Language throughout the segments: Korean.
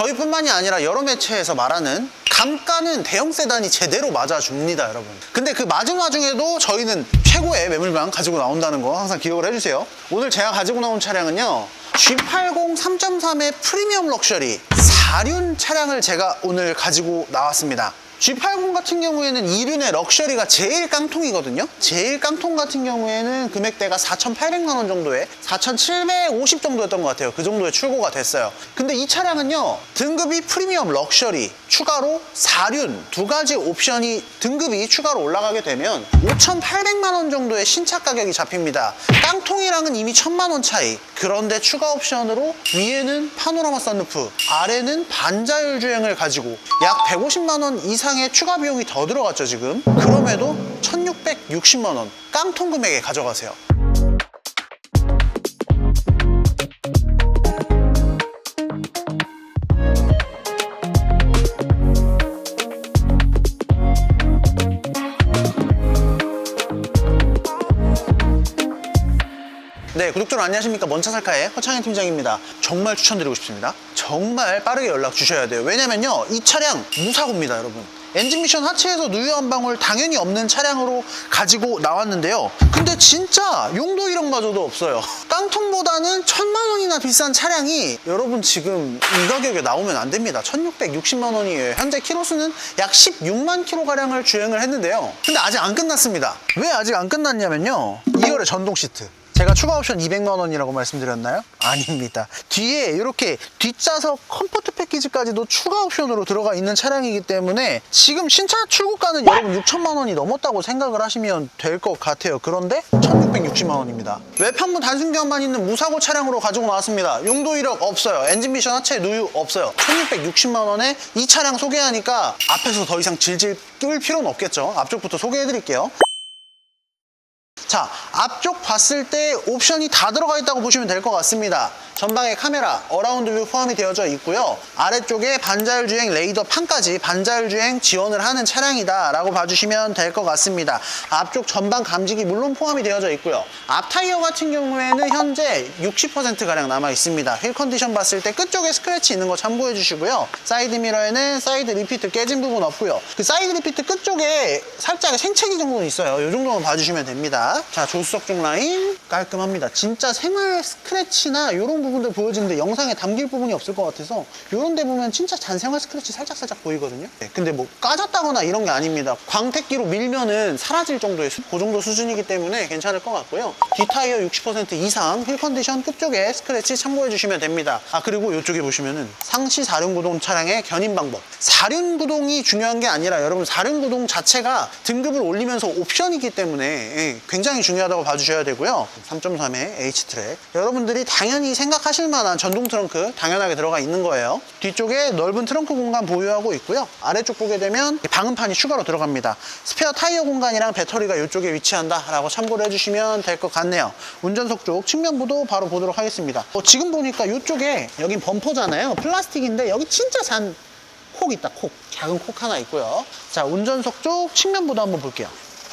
저희뿐만이 아니라 여러 매체에서 말하는 감가는 대형 세단이 제대로 맞아줍니다, 여러분. 근데 그 맞은 와중에도 저희는 최고의 매물만 가지고 나온다는 거 항상 기억을 해주세요. 오늘 제가 가지고 나온 차량은요. G80 3.3의 프리미엄 럭셔리 4륜 차량을 제가 오늘 가지고 나왔습니다. G80 같은 경우에는 2륜의 럭셔리가 제일 깡통이거든요. 제일 깡통 같은 경우에는 금액대가 4,800만 원 정도에 4,750 정도였던 것 같아요. 그 정도에 출고가 됐어요. 근데 이 차량은요. 등급이 프리미엄 럭셔리 추가로 4륜 두 가지 옵션이 등급이 추가로 올라가게 되면 5,800만 원 정도의 신차 가격이 잡힙니다. 깡통이랑은 이미 1,000만 원 차이. 그런데 추가 옵션으로 위에는 파노라마 썬루프, 아래는 반자율 주행을 가지고 약 150만 원 이상 의 추가 비용이 더 들어갔죠, 지금. 그럼에도 1,660만 원 깡통 금액에 가져가세요. 네, 구독자 여러분 안녕하십니까. 먼차살카의 허창현 팀장입니다. 정말 추천드리고 싶습니다. 정말 빠르게 연락 주셔야 돼요. 왜냐면요, 이 차량 무사고입니다, 여러분. 엔진 미션 하체에서 누유 한 방울 당연히 없는 차량으로 가지고 나왔는데요. 근데 진짜 용도 이런마저도 없어요. 깡통보다는 천만 원이나 비싼 차량이 여러분 지금 이 가격에 나오면 안 됩니다. 1660만 원이에요. 현재 키로수는 약 16만 킬로가량을 주행을 했는데요. 근데 아직 안 끝났습니다. 왜 아직 안 끝났냐면요. 2열에 전동 시트. 제가 추가 옵션 200만 원이라고 말씀드렸나요? 아닙니다. 뒤에 이렇게 뒷좌석 컴포트 패키지까지도 추가 옵션으로 들어가 있는 차량이기 때문에 지금 신차 출고가는 여러분 6천만 원이 넘었다고 생각을 하시면 될 것 같아요. 그런데 1660만 원입니다. 외판부 단순 교환만 있는 무사고 차량으로 가지고 나왔습니다. 용도 이력 없어요. 엔진 미션 하체 누유 없어요. 1660만 원에 이 차량 소개하니까 앞에서 더 이상 질질 끌 필요는 없겠죠. 앞쪽부터 소개해 드릴게요. 자, 앞쪽 봤을 때 옵션이 다 들어가 있다고 보시면 될 것 같습니다. 전방에 카메라, 어라운드 뷰 포함이 되어져 있고요. 아래쪽에 반자율 주행 레이더 판까지 반자율 주행 지원을 하는 차량이다 라고 봐주시면 될 것 같습니다. 앞쪽 전방 감지기 물론 포함이 되어져 있고요. 앞 타이어 같은 경우에는 현재 60%가량 남아 있습니다. 휠 컨디션 봤을 때 끝쪽에 스크래치 있는 거 참고해 주시고요. 사이드 미러에는 사이드 리피트 깨진 부분 없고요. 그 사이드 리피트 끝쪽에 살짝 생채기 정도는 있어요. 이 정도만 봐주시면 됩니다. 자, 조수석 쪽 라인 깔끔합니다. 진짜 생활 스크래치나 이런 부분들 보여지는데 영상에 담길 부분이 없을 것 같아서 이런 데 보면 진짜 잔생활 스크래치 살짝 살짝 보이거든요. 네, 근데 뭐 까졌다거나 이런 게 아닙니다. 광택기로 밀면은 사라질 정도의 수, 그 정도 수준이기 때문에 괜찮을 것 같고요. 뒷타이어 60% 이상 휠 컨디션 끝쪽에 스크래치 참고해 주시면 됩니다. 아 그리고 이쪽에 보시면은 상시 4륜 구동 차량의 견인 방법. 4륜 구동이 중요한 게 아니라 여러분 4륜 구동 자체가 등급을 올리면서 옵션이기 때문에 예, 굉장히 중요하다고 봐주셔야 되고요. 3.3의 H트랙. 여러분들이 당연히 생각하실 만한 전동 트렁크 당연하게 들어가 있는 거예요. 뒤쪽에 넓은 트렁크 공간 보유하고 있고요. 아래쪽 보게 되면 방음판이 추가로 들어갑니다. 스페어 타이어 공간이랑 배터리가 이쪽에 위치한다라고 참고를 해주시면 될 것 같네요. 운전석 쪽 측면부도 바로 보도록 하겠습니다. 어, 지금 보니까 이쪽에 여긴 범퍼잖아요. 플라스틱인데 여기 진짜 잔 콕 있다 콕 작은 콕 하나 있고요 자 운전석 쪽 측면부도 한번 볼게요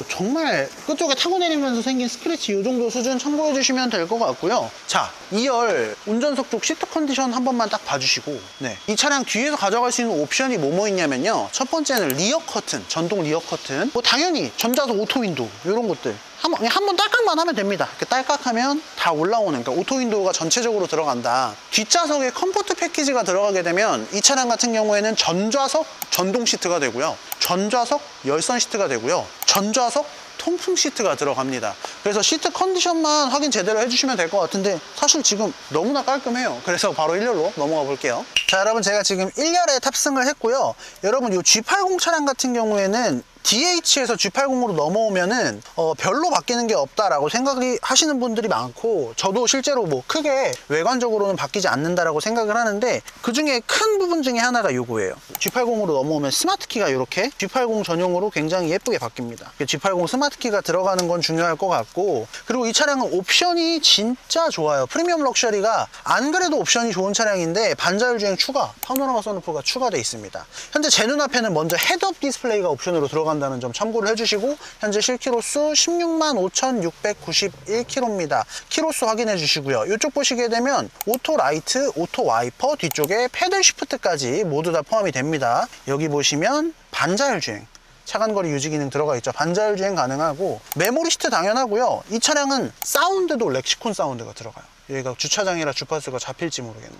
정말 끝쪽에 타고 내리면서 생긴 스크래치 이 정도 수준 참고해 주시면 될 것 같고요. 자 2열 운전석 쪽 시트 컨디션 한 번만 딱 봐주시고 네. 이 차량 뒤에서 가져갈 수 있는 옵션이 뭐뭐 있냐면요 첫 번째는 리어 커튼 전동 리어 커튼 뭐 당연히 전자석 오토 윈도우 이런 것들 한번 한번 딸깍만 하면 됩니다. 이렇게 딸깍하면 다 올라오는 그러니까 오토 윈도우가 전체적으로 들어간다. 뒷좌석에 컴포트 패키지가 들어가게 되면 이 차량 같은 경우에는 전좌석 전동 시트가 되고요. 전좌석 열선 시트가 되고요. 전좌석 통풍 시트가 들어갑니다. 그래서 시트 컨디션만 확인 제대로 해주시면 될 것 같은데 사실 지금 너무나 깔끔해요. 그래서 바로 1열로 넘어가 볼게요. 자 여러분 제가 지금 1열에 탑승을 했고요. 여러분 이 G80 차량 같은 경우에는 DH에서 G80으로 넘어오면은 어, 별로 바뀌는 게 없다라고 생각이 하시는 분들이 많고 저도 실제로 뭐 크게 외관적으로는 바뀌지 않는다라고 생각을 하는데 그 중에 큰 부분 중에 하나가 요거예요. G80으로 넘어오면 스마트 키가 이렇게 G80 전용으로 굉장히 예쁘게 바뀝니다. G80 스마트 키가 들어가는 건 중요할 것 같고 그리고 이 차량은 옵션이 진짜 좋아요. 프리미엄 럭셔리가 안 그래도 옵션이 좋은 차량인데 반자율 주행 추가, 파노라마 선루프가 추가되어 있습니다. 현재 제 눈앞에는 먼저 헤드업 디스플레이가 옵션으로 들어가는 들어간다는 점 참고를 해주시고 현재 실키로수 16만 5,691km입니다. 키로수 확인해 주시고요. 이쪽 보시게 되면 오토 라이트, 오토 와이퍼 뒤쪽에 패들 시프트까지 모두 다 포함이 됩니다. 여기 보시면 반자율 주행. 차간거리 유지 기능 들어가 있죠. 반자율 주행 가능하고 메모리 시트 당연하고요. 이 차량은 사운드도 렉시콘 사운드가 들어가요. 여기가 주차장이라 주파수가 잡힐지 모르겠네.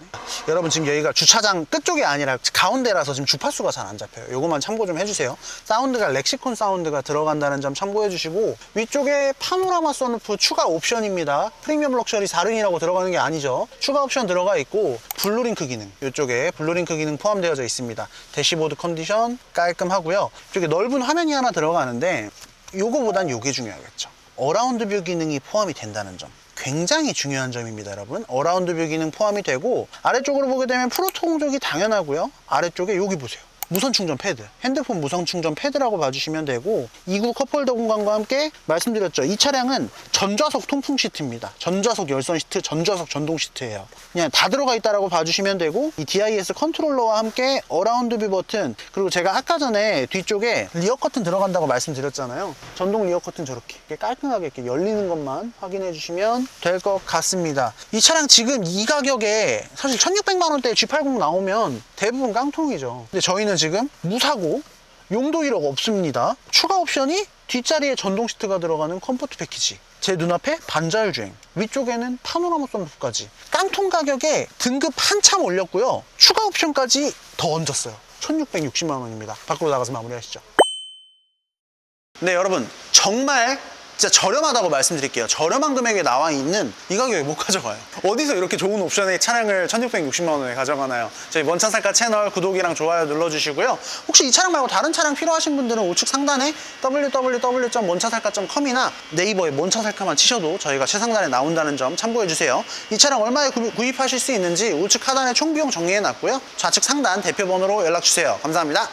여러분 지금 여기가 주차장 끝쪽이 아니라 가운데라서 지금 주파수가 잘 안 잡혀요. 요것만 참고 좀 해주세요. 사운드가 렉시콘 사운드가 들어간다는 점 참고해 주시고 위쪽에 파노라마 선루프 추가 옵션입니다. 프리미엄 럭셔리 4륜이라고 들어가는 게 아니죠. 추가 옵션 들어가 있고 블루링크 기능 이쪽에 블루링크 기능 포함되어져 있습니다. 대시보드 컨디션 깔끔하고요. 이쪽에 넓은 화면이 하나 들어가는데 요거보단 요게 중요하겠죠. 어라운드 뷰 기능이 포함이 된다는 점. 굉장히 중요한 점입니다, 여러분. 어라운드 뷰 기능 포함이 되고 아래쪽으로 보게 되면 프로토 공조기 당연하고요. 아래쪽에 여기 보세요. 무선 충전 패드, 핸드폰 무선 충전 패드라고 봐주시면 되고 2구 컵홀더 공간과 함께 말씀드렸죠. 이 차량은 전좌석 통풍 시트입니다. 전좌석 열선 시트, 전좌석 전동 시트예요. 그냥 다 들어가 있다라고 봐주시면 되고 이 DIS 컨트롤러와 함께 어라운드 뷰 버튼 그리고 제가 아까 전에 뒤쪽에 리어 커튼 들어간다고 말씀드렸잖아요. 전동 리어 커튼 저렇게 깔끔하게 이렇게 열리는 것만 확인해 주시면 될 것 같습니다. 이 차량 지금 이 가격에 사실 1600만 원대 G80 나오면 대부분 깡통이죠. 근데 저희는 지금 무사고 용도 1억 없습니다. 추가 옵션이 뒷자리에 전동 시트가 들어가는 컴포트 패키지. 제 눈앞에 반자율 주행. 위쪽에는 파노라마 선루프까지. 깡통 가격에 등급 한참 올렸고요. 추가 옵션까지 더 얹었어요. 1660만 원입니다. 밖으로 나가서 마무리하시죠. 네, 여러분. 정말 진짜 저렴하다고 말씀드릴게요. 저렴한 금액에 나와 있는 이 가격에 못 가져가요. 어디서 이렇게 좋은 옵션의 차량을 1660만 원에 가져가나요? 저희 먼차 살까 채널 구독이랑 좋아요 눌러주시고요. 혹시 이 차량 말고 다른 차량 필요하신 분들은 우측 상단에 www.먼차살까.com이나 네이버에 먼차 살까만 치셔도 저희가 최상단에 나온다는 점 참고해 주세요. 이 차량 얼마에 구- 구입하실 수 있는지 우측 하단에 총 비용 정리해 놨고요. 좌측 상단 대표 번호로 연락 주세요. 감사합니다.